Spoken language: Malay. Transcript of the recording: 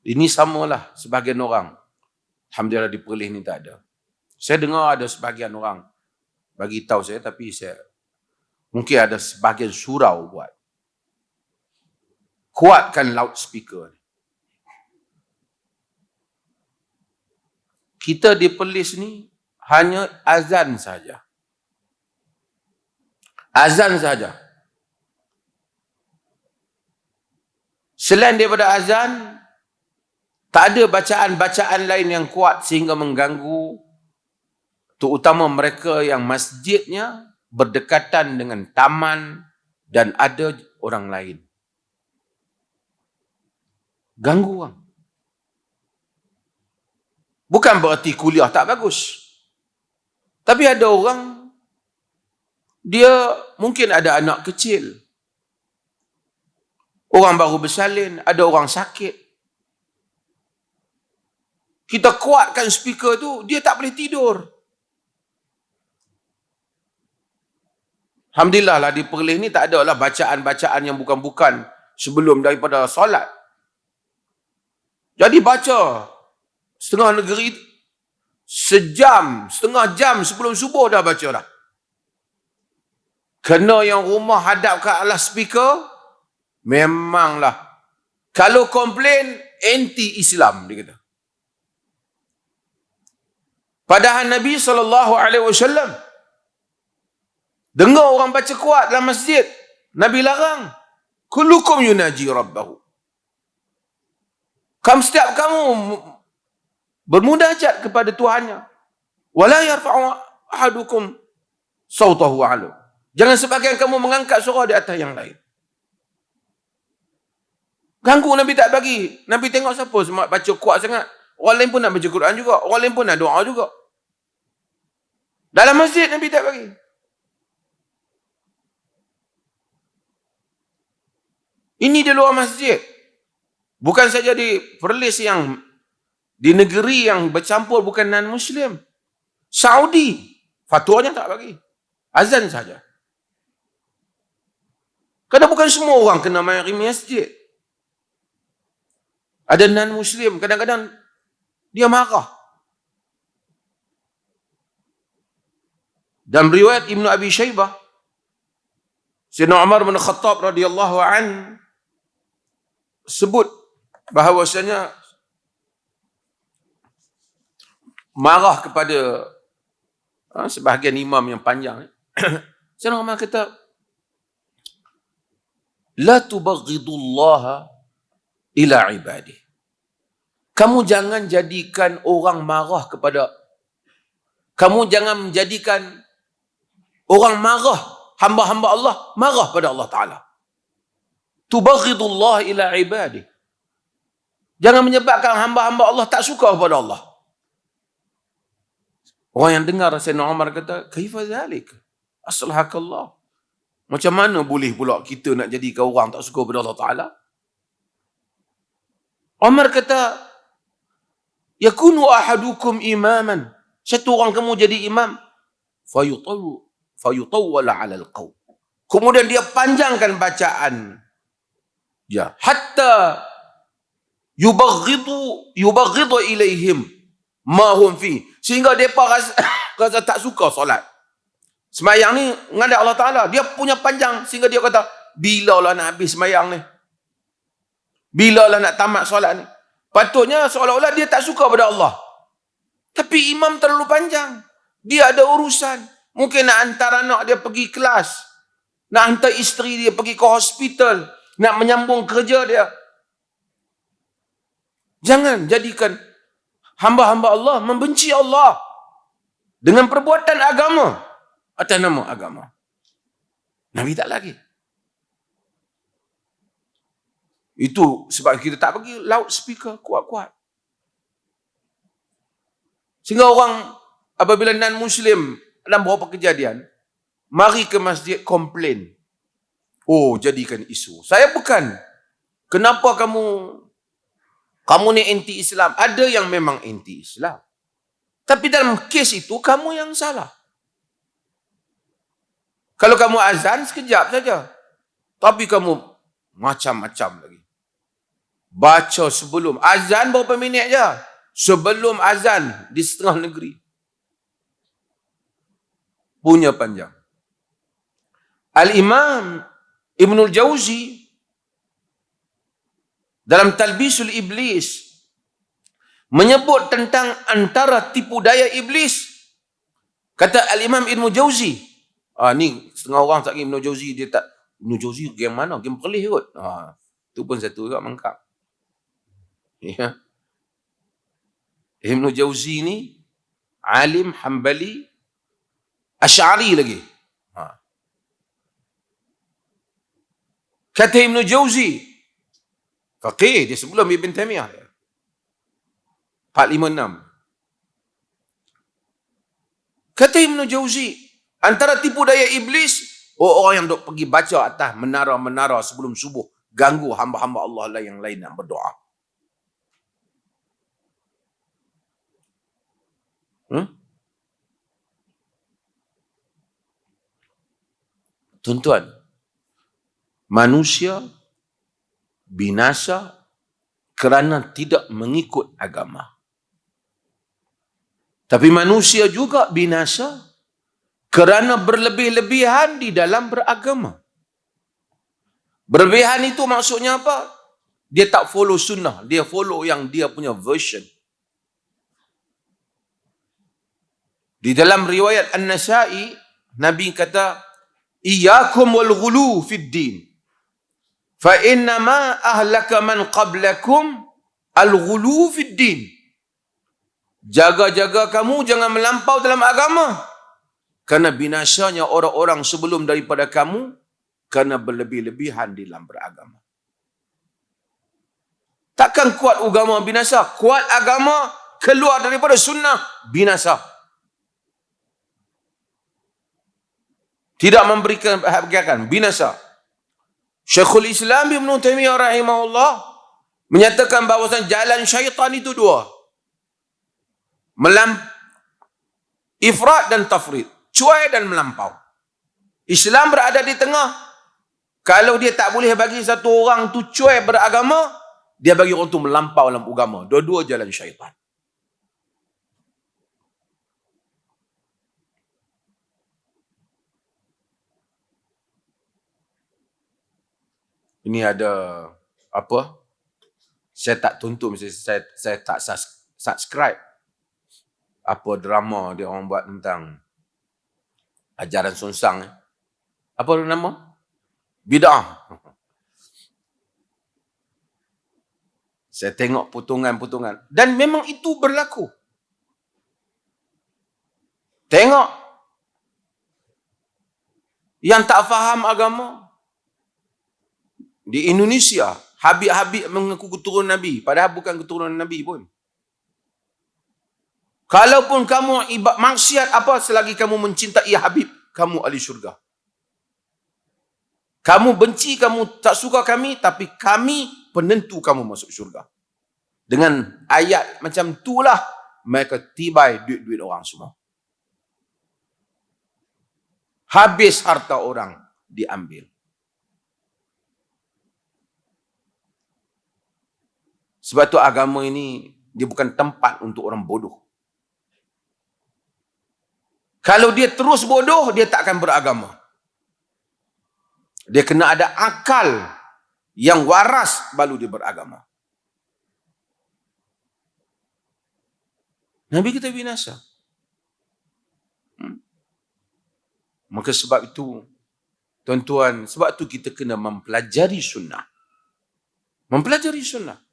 Ini samalah sebagian orang. Alhamdulillah di Perlis ni tak ada. Saya dengar ada sebagian orang bagi tahu saya tapi saya mungkin ada sebagian surau buat. Kuatkan loudspeaker ni. Kita di Perlis ni hanya azan saja. Azan saja. Selain daripada azan, tak ada bacaan-bacaan lain yang kuat sehingga mengganggu terutama mereka yang masjidnya berdekatan dengan taman dan ada orang lain. Ganggu orang. Bukan berarti kuliah tak bagus. Tapi ada orang, dia mungkin ada anak kecil. Orang baru bersalin, ada orang sakit. Kita kuatkan speaker tu, dia tak boleh tidur. Alhamdulillah lah di Perlis ni tak ada lah bacaan-bacaan yang bukan-bukan sebelum daripada solat. Jadi baca setengah negeri sejam, setengah jam sebelum subuh dah baca dah. Kena yang rumah hadap ke alas speaker, memanglah. Kalau komplain, anti-Islam, dia kata. Padahal Nabi SAW dengar orang baca kuat dalam masjid. Nabi larang. Kulukum yunaji rabbahu. Kamu setiap kamu bermudajat kepada Tuhannya. Wala yarfa'u ahadukum sautahu alu. Jangan sebagian kamu mengangkat suara di atas yang lain. Ganggu Nabi tak bagi. Nabi tengok siapa semua baca kuat sangat. Orang lain pun nak baca Quran juga. Orang lain pun nak doa juga. Dalam masjid Nabi tak bagi. Ini di luar masjid. Bukan saja di perlis yang di negeri yang bercampur bukan non-Muslim. Saudi. Fatwanya tak bagi. Azan saja. Kerana bukan semua orang kena mari masjid. Ada non-Muslim. Kadang-kadang dia marah. Dan riwayat Ibn Abi Shaybah Sayyidina Umar bin Khattab radhiyallahu an sebut bahawasanya marah kepada ha, sebahagian imam yang panjang Sayyidina Umar kata la tubaghidullaha ila ibadih. Kamu jangan jadikan orang marah kepada kamu jangan menjadikan Orang marah, hamba-hamba Allah marah pada Allah Ta'ala. Tubaghidullah ila ibadih. Jangan menyebabkan hamba-hamba Allah tak suka kepada Allah. Orang yang dengar Sayyidina Umar kata, Kaifa zalik? Aslahakallah. Macam mana boleh pula kita nak jadikan orang tak suka kepada Allah Ta'ala? Umar kata, Yakunu ahadukum imaman. Satu orang kamu jadi imam. Fayutawu fayutawwala 'ala al-qaum. Kemudian dia panjangkan bacaan. Ya, hatta yubaghidu yubaghidu ilaihim ma hum fi. Sehingga depa rasa, rasa tak suka solat. Semayang ni ngada Allah Taala, dia punya panjang sehingga dia kata, bila lah nak habis semayang ni? Bila lah nak tamat solat ni? Patutnya seolah-olah dia tak suka pada Allah. Tapi imam terlalu panjang. Dia ada urusan. Mungkin nak hantar anak dia pergi kelas. Nak hantar isteri dia pergi ke hospital. Nak menyambung kerja dia. Jangan jadikan hamba-hamba Allah membenci Allah. Dengan perbuatan agama. Atas nama agama. Nabi tak lagi. Itu sebab kita tak bagi loudspeaker kuat-kuat. Sehingga orang apabila non-Muslim dalam beberapa kejadian, mari ke masjid komplain. Oh, jadikan isu. Saya bukan. Kenapa kamu kamu ni anti Islam? Ada yang memang anti Islam. Tapi dalam kes itu kamu yang salah. Kalau kamu azan sekejap saja. Tapi kamu macam-macam lagi. Baca sebelum. Azan berapa minit je? Sebelum azan di setengah negeri. Punya panjang. Al-Imam Ibnul Jauzi dalam Talbisul Iblis menyebut tentang antara tipu daya iblis. Kata Al-Imam Ibn Jauzi. Ah, ni setengah orang tak Ibn Jauzi. Dia tak, Ibn Jauzi game mana? Game pelih kot. Ah, tu pun satu juga mangkap. Ya. Ibn Jauzi ni alim hambali asyari lagi. Ha. Kata Ibn Jauzi, faqih dia sebelum Ibn Taymiyah. 456. Kata Ibn Jauzi, antara tipu daya iblis, oh, orang yang duk pergi baca atas menara-menara sebelum subuh, ganggu hamba-hamba Allah lah yang lain nak berdoa. Hmm? Tuan-tuan, manusia binasa kerana tidak mengikut agama. Tapi manusia juga binasa kerana berlebih-lebihan di dalam beragama. Berlebihan itu maksudnya apa? Dia tak follow sunnah. Dia follow yang dia punya version. Di dalam riwayat An-Nasai, Nabi kata, Iyakum wal ghulu fid din. Fa innama ahlaka man qablakum al ghulu fid din. Jaga-jaga kamu jangan melampau dalam agama. Karena binasanya orang-orang sebelum daripada kamu karena berlebih-lebihan dalam beragama. Takkan kuat agama binasa? Kuat agama keluar daripada sunnah binasa. Tidak memberikan bahagian binasa. Syekhul Islam Ibn Taimiyah rahimahullah menyatakan bahawa jalan syaitan itu dua. Melam ifrat dan tafrid cuai dan melampau. Islam berada di tengah. Kalau dia tak boleh bagi satu orang tu cuai beragama dia bagi orang tu melampau dalam agama. Dua-dua jalan syaitan ini ada apa saya tak tuntut saya saya, saya tak subscribe apa drama dia orang buat tentang ajaran sunsang. Apa nama? Bid'ah. Saya tengok potongan-potongan. Dan memang itu berlaku. Tengok. Yang tak faham agama. Di Indonesia, Habib-Habib mengaku keturunan Nabi. Padahal bukan keturunan Nabi pun. Kalaupun kamu ibad maksiat apa selagi kamu mencintai Habib, kamu ahli syurga. Kamu benci, kamu tak suka kami, tapi kami penentu kamu masuk syurga. Dengan ayat macam itulah mereka tibai duit-duit orang semua. Habis harta orang diambil. Sebab tu agama ini dia bukan tempat untuk orang bodoh. Kalau dia terus bodoh, dia tak akan beragama. Dia kena ada akal yang waras baru dia beragama. Nabi kita binasa. Hmm. Maka sebab itu, tuan-tuan, sebab itu kita kena mempelajari sunnah. Mempelajari sunnah.